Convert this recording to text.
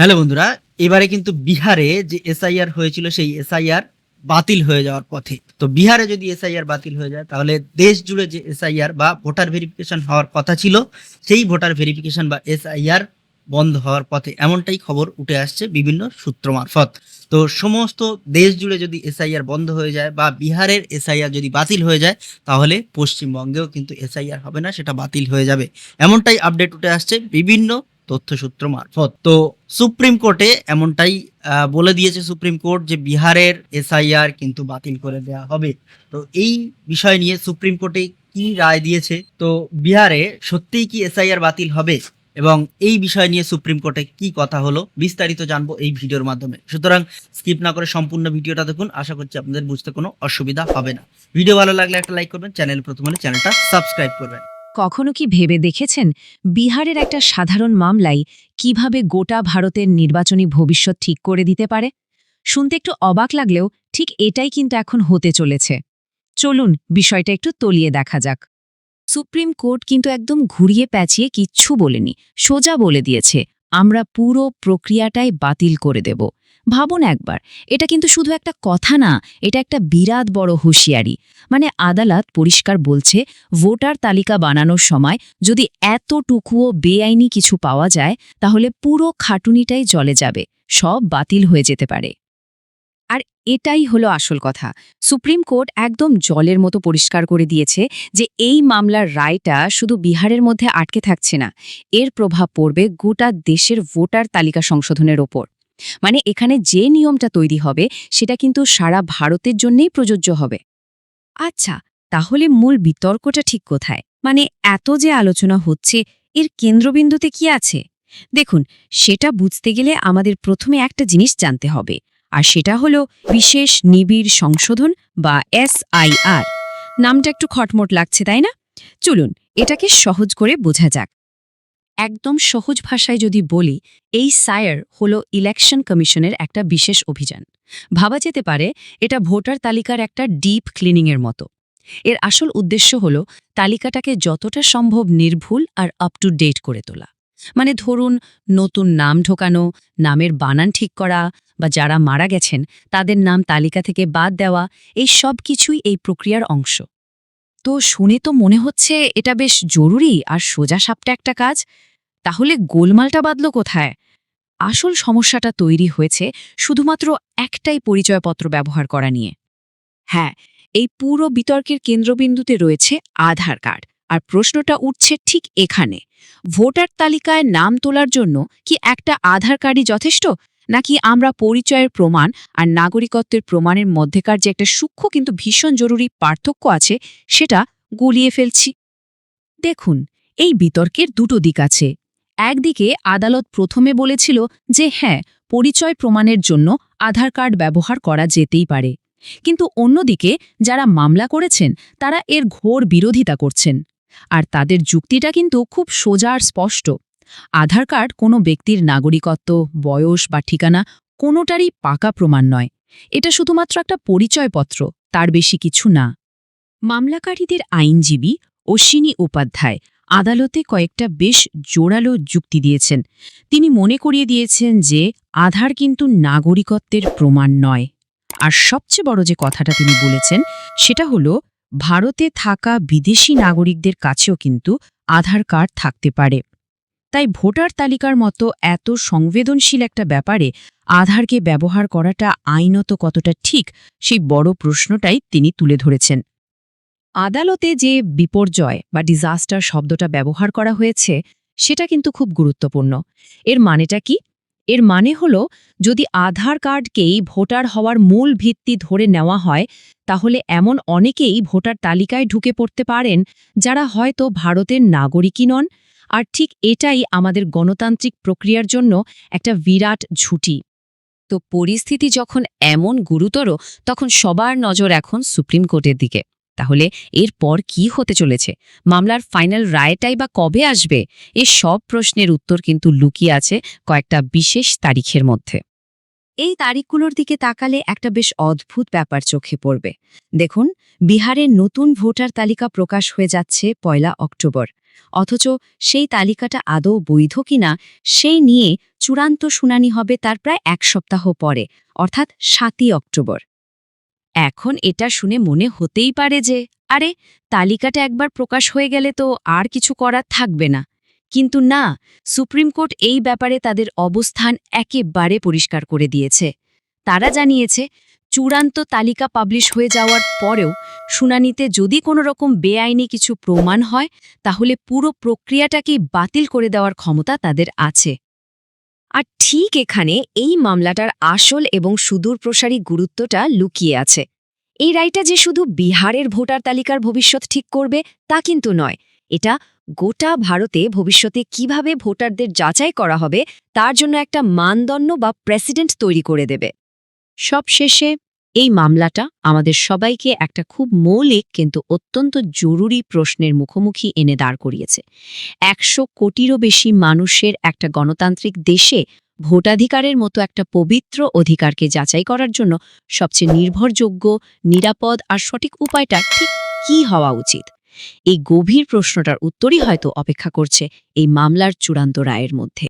Hello বন্ধুরা, এবারে কিন্তু বিহারে যে এসআইআর হয়েছিল সেই এসআইআর বাতিল হয়ে যাওয়ার পথে। তো বিহারে যদি এসআইআর বাতিল হয়ে যায়, তাহলে দেশ জুড়ে যে এসআইআর বা ভোটার ভেরিফিকেশন হওয়ার কথা ছিল, সেই ভোটার ভেরিফিকেশন বা এসআইআর বন্ধ হওয়ার পথে এমনটাই খবর উঠে আসছে বিভিন্ন সূত্র মারফত। তো সমস্ত দেশ জুড়ে যদি এসআইআর বন্ধ হয়ে যায় বা বিহারের এসআইআর যদি বাতিল হয়ে যায়, তাহলে পশ্চিমবঙ্গেও কিন্তু এসআইআর হবে না, সেটা বাতিল হয়ে যাবে। এমনটাই আপডেট উঠে আসছে বিভিন্ন তথ্যসূত্র মারফত। তো সুপ্রিম কোর্টে এমনটাই বলে দিয়েছে সুপ্রিম কোর্ট যে বিহারের এসআইআর কিন্তু বাতিল করে দেওয়া হবে। তো এই বিষয় নিয়ে সুপ্রিম কোর্টে কি রায় দিয়েছে? তো বিহারে সত্যিই কি এসআইআর বাতিল হবে? এবং এই বিষয় নিয়ে সুপ্রিম কোর্টে কি কথা হলো? বিস্তারিত জানব এই ভিডিওর মাধ্যমে। সুতরাং স্কিপ না করে সম্পূর্ণ ভিডিওটা দেখুন। আশা করছি আপনাদের বুঝতে কোনো অসুবিধা হবে না। ভিডিও ভালো লাগলে একটা লাইক করবেন, চ্যানেল প্রথম হলে চ্যানেলটা সাবস্ক্রাইব করবেন। কখনো কি ভেবে দেখেছেন বিহারের একটা সাধারণ মামলাই কীভাবে গোটা ভারতের নির্বাচনী ভবিষ্যৎ ঠিক করে দিতে পারে? শুনতে একটু অবাক লাগলেও ঠিক এটাই কিন্তু এখন হতে চলেছে। চলুন বিষয়টা একটু তলিয়ে দেখা যাক। সুপ্রিম কোর্ট কিন্তু একদম ঘুরিয়ে প্যাঁচিয়ে কিচ্ছু বলেনি, সোজা বলে দিয়েছে, আমরা পুরো প্রক্রিয়াটাই বাতিল করে দেব। ভাবুন একবার, এটা কিন্তু শুধু একটা কথা না, এটা একটা বিরাট বড় হুঁশিয়ারি। মানে আদালত পরিষ্কার বলছে, ভোটার তালিকা বানানোর সময় যদি এতটুকুও বেআইনি কিছু পাওয়া যায়, তাহলে পুরো খাটুনিটাই জলে যাবে, সব বাতিল হয়ে যেতে পারে। আর এটাই হলো আসল কথা। সুপ্রিম কোর্ট একদম জলের মতো পরিষ্কার করে দিয়েছে যে এই মামলার রায়টা শুধু বিহারের মধ্যে আটকে থাকছে না, এর প্রভাব পড়বে গোটা দেশের ভোটার তালিকা সংশোধনের ওপর। মানে এখানে যে নিয়মটা তৈরি হবে, সেটা কিন্তু সারা ভারতের জন্যেই প্রযোজ্য হবে। আচ্ছা তাহলে মূল বিতর্কটা ঠিক কোথায়? মানে এত যে আলোচনা হচ্ছে, এর কেন্দ্রবিন্দুতে কি আছে? দেখুন, সেটা বুঝতে গেলে আমাদের প্রথমে একটা জিনিস জানতে হবে, আর সেটা হলো বিশেষ নিবিড় সংশোধন বা এসআইআর নামটা একটু খটমট লাগছে, তাই না? চলুন, এটাকে সহজ করে বোঝা যাক। একদম সহজ ভাষায় যদি বলি, এই সায়ার হলো ইলেকশন কমিশনের একটা বিশেষ অভিযান। ভাবা যেতে পারে, এটা ভোটার তালিকার একটা ডিপ ক্লিনিংয়ের মতো। এর আসল উদ্দেশ্য হল তালিকাটাকে যতটা সম্ভব নির্ভুল আর আপ টু ডেট করে তোলা। মানে ধরুন, নতুন নাম ঢোকানো, নামের বানান ঠিক করা, বা যারা মারা গেছেন, তাদের নাম তালিকা থেকে বাদ দেওয়া, এই সব কিছুই এই প্রক্রিয়ার অংশ। তো শুনে তো মনে হচ্ছে এটা বেশ জরুরি আর সোজা সাপটা একটা কাজ। তাহলে গোলমালটা বাদল কোথায়? আসল সমস্যাটা তৈরি হয়েছে শুধুমাত্র একটাই পরিচয়পত্র ব্যবহার করা নিয়ে। হ্যাঁ এই পুরো বিতর্কের কেন্দ্রবিন্দুতে রয়েছে আধার কার্ড, আর প্রশ্নটা উঠছে ঠিক এখানে। ভোটার তালিকায় নাম তোলার জন্য কি একটা আধার কার্ডই যথেষ্ট? নাকি আমরা পরিচয়ের প্রমাণ আর নাগরিকত্বের প্রমাণের মধ্যেকার যে একটা সূক্ষ্ম কিন্তু ভীষণ জরুরি পার্থক্য আছে, সেটা গুলিয়ে ফেলছি। দেখুন, এই বিতর্কের দুটো দিক আছে। একদিকে আদালত প্রথমে বলেছিল যে হ্যাঁ পরিচয় প্রমাণের জন্য আধার কার্ড ব্যবহার করা যেতেই পারে। কিন্তু অন্যদিকে যারা মামলা করেছেন, তারা এর ঘোর বিরোধিতা করছেন। আর তাদের যুক্তিটা কিন্তু খুব সোজা আর স্পষ্ট। আধার কার্ড কোনো ব্যক্তির নাগরিকত্ব, বয়স বা ঠিকানা কোনোটারই পাকা প্রমাণ নয়। এটা শুধুমাত্র একটা পরিচয়পত্র, তার বেশি কিছু না। মামলাকারীদের আইনজীবী অশ্বিনী উপাধ্যায় আদালতে কয়েকটা বেশ জোরালো যুক্তি দিয়েছেন। তিনি মনে করিয়ে দিয়েছেন যে, আধার কিন্তু নাগরিকত্বের প্রমাণ নয়। আর সবচেয়ে বড় যে কথাটা তিনি বলেছেন, সেটা হলো, ভারতে থাকা বিদেশি নাগরিকদের কাছেও কিন্তু আধার কার্ড থাকতে পারে। তাই ভোটার তালিকার মতো এত সংবেদনশীল একটা ব্যাপারে আধারকে ব্যবহার করাটা আইনত কতটা ঠিক, সেই বড় প্রশ্নটাই তিনি তুলে ধরেছেন। আদালতে যে বিপর্যয় বা ডিজাস্টার শব্দটা ব্যবহার করা হয়েছে, সেটা কিন্তু খুব গুরুত্বপূর্ণ। এর মানেটা কি? এর মানে হল, যদি আধার কার্ডকেই ভোটার হওয়ার মূল ভিত্তি ধরে নেওয়া হয়, তাহলে এমন অনেকেই ভোটার তালিকায় ঢুকে পড়তে পারেন, যারা হয়তো ভারতের নাগরিকই নন। আর ঠিক এটাই আমাদের গণতান্ত্রিক প্রক্রিয়ার জন্য একটা বিরাট ঝুঁটি তো পরিস্থিতি যখন এমন গুরুতর, তখন সবার নজর এখন সুপ্রিম কোর্টের দিকে। তাহলে এরপর কি হতে চলেছে? মামলার ফাইনাল রায়টাই বা কবে আসবে? এ সব প্রশ্নের উত্তর কিন্তু লুকিয়ে আছে কয়েকটা বিশেষ তারিখের মধ্যে। এই তারিখগুলোর দিকে তাকালে একটা বেশ অদ্ভুত ব্যাপার চোখে পড়বে। দেখুন বিহারের নতুন ভোটার তালিকা প্রকাশ হয়ে যাচ্ছে পয়লা অক্টোবর। অথচ সেই তালিকাটা আদৌ বৈধ কিনা, সেই নিয়ে চূড়ান্ত শুনানি হবে তার প্রায় এক সপ্তাহ পরে, অর্থাৎ সাতই অক্টোবর। এখন এটা শুনে মনে হতেই পারে যে, আরে, তালিকাটা একবার প্রকাশ হয়ে গেলে তো আর কিছু করার থাকবে না। কিন্তু না, সুপ্রিম কোর্ট এই ব্যাপারে তাদের অবস্থান একেবারে পরিষ্কার করে দিয়েছে। তারা জানিয়েছে, চূড়ান্ত তালিকা পাবলিশ হয়ে যাওয়ার পরেও শুনানিতে যদি কোনো রকম বেআইনি কিছু প্রমাণ হয়, তাহলে পুরো প্রক্রিয়াটাকেই বাতিল করে দেওয়ার ক্ষমতা তাদের আছে। আর ঠিক এখানে এই মামলাটার আসল এবং সুদূরপ্রসারী গুরুত্বটা লুকিয়ে আছে। এই রায়টা যে শুধু বিহারের ভোটার তালিকার ভবিষ্যৎ ঠিক করবে, তা কিন্তু নয়। এটা গোটা ভারতে ভবিষ্যতে কীভাবে ভোটারদের যাচাই করা হবে, তার জন্য একটা মানদণ্ড বা প্রেসিডেন্ট তৈরি করে দেবে। সবশেষে এই মামলাটা আমাদের সবাইকে একটা খুব মৌলিক কিন্তু অত্যন্ত জরুরি প্রশ্নের মুখোমুখি এনে দাঁড় করিয়েছে। একশো কোটিরও বেশি মানুষের একটা গণতান্ত্রিক দেশে ভোটাধিকারের মতো একটা পবিত্র অধিকারকে যাচাই করার জন্য সবচেয়ে নির্ভরযোগ্য, নিরাপদ আর সঠিক উপায়টা ঠিক কি হওয়া উচিত? এই গভীর প্রশ্নটার উত্তরই হয়তো অপেক্ষা করছে এই মামলার চূড়ান্ত রায়ের মধ্যে।